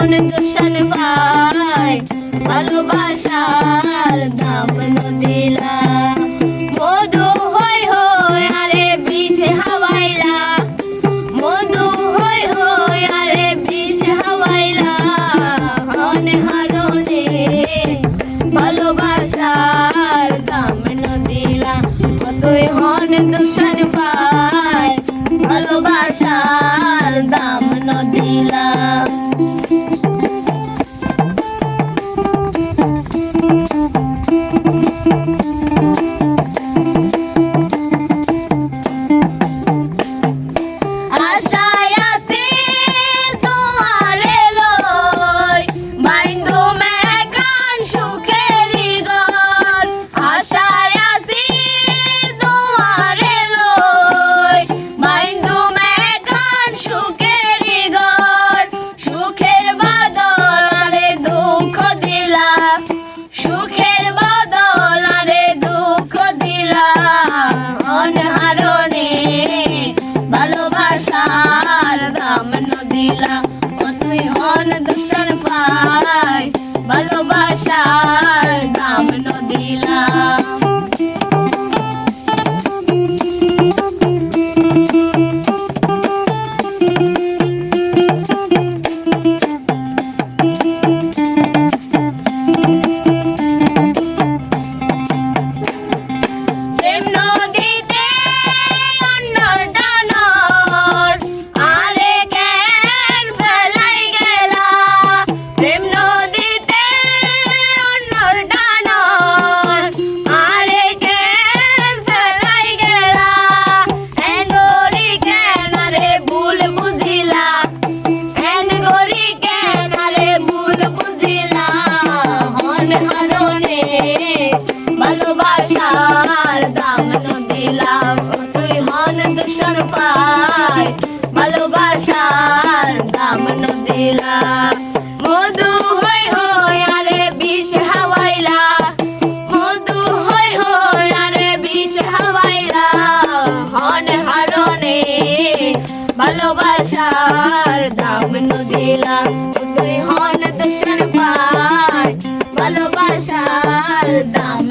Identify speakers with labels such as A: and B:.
A: জীবন তুষণ ভাই, ভালোবাসার দাম নদীলা। মধু হই হই আরে বিষ হাওয়াইলা। মধু হই হই আরে বিষ হাওয়াইলা। হন হারনে ভালোবাসার দাম দিলা কতই হন তুষণ ভাই, ভালোবাসার দাম দিলা দাম নদিলা মধু হই হই আরে বিষ হাওয়াইলা। মধু আরে বিষ হাওয়াইলা। হন হারনে ভালোবাসার দাম নদিলাম তুই হন ভালোবাসার দাম